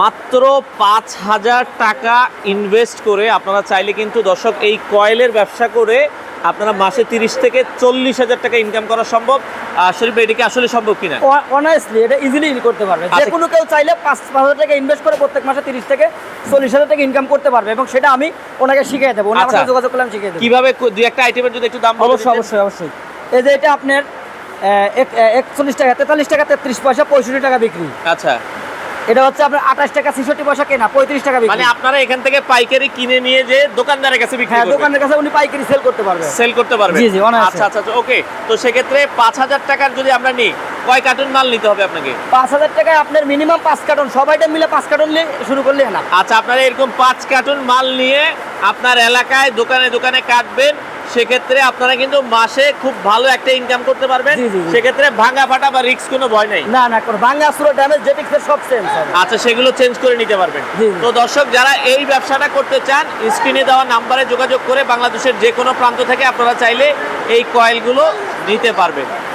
মাত্র পাঁচ হাজার টাকা ইনভেস্ট করে আপনারা চাইলে কিন্তু দর্শক এই কয়েলের ব্যবসা করে আপনারা মাসে তিরিশ থেকে চল্লিশ হাজার টাকা ইনকাম করা সম্ভব। শরীফ ভাই, এটা কি আসলে সম্ভব কিনা? অনায়াসলি এটা ইজিলি করতে পারবে। যে আচ্ছা। কোনো কেউ চাইলে পাঁচ পাঁচ হাজার টাকা ইনভেস্ট করে প্রত্যেক মাসে তিরিশ থেকে চল্লিশ হাজার টাকা ইনকাম করতে পারবে এবং সেটা আমি ওনাকে শিখিয়ে দেবো। ওনার আচ্ছা। সাথে যোগাযোগ করলাম শিখিয়ে দেবো। কীভাবে দুই একটা আইটেমের যদি একটু দাম অবশ্যই অবশ্যই অবশ্যই। এই যে এটা আপনার একচল্লিশ টাকা তেতাল্লিশ টাকা তেত্রিশ পয়সা পঁয়ষট্টি টাকা বিক্রি। আচ্ছা। এটা হচ্ছে আপনার আঠাশ টাকা ছেষট্টি পয়সা কেনা পঁয়ত্রিশ টাকা মানে আপনারা এখান থেকে পাইকারি কিনে নিয়ে যে দোকানদারের কাছে বিক্রি হ্যাঁ দোকানের কাছে উনি পাইকারি সেল করতে পারবে। সেল করতে পারবেন। জি, জি। আচ্ছা আচ্ছা ওকে তো সেক্ষেত্রে পাঁচ হাজার টাকার যদি আমরা নিই কয় কার্টুন মাল নিতে হবে আপনাকে? পাঁচ হাজার টাকায় আপনার মিনিমাম পাঁচ কার্টন সবাইটা মিলে পাঁচ কার্টন নিয়ে শুরু করলে না। আচ্ছা আপনারা এরকম পাঁচ কার্টুন মাল নিয়ে আপনার এলাকায় দোকানে দোকানে কাটবেন সেক্ষেত্রে আপনারা কিন্তু মাসে খুব ভালো একটা ইনকাম করতে পারবেন। সেক্ষেত্রে ভাঙ্গা ফাটা বা রিস্ক কোনো ভয় নেই। না না কোনো ভাঙ্গা সুরো ড্যামেজ জেটিক্সের সব চেঞ্জ আচ্ছা সেগুলো চেঞ্জ করে নিতে পারবেন। তো দর্শক যারা এই ব্যবসাটা করতে চান স্ক্রিনে দেওয়া নাম্বারে যোগাযোগ করে বাংলাদেশের যে কোনো প্রান্ত থেকে আপনারা চাইলে এই কয়েলগুলো নিতে পারবেন।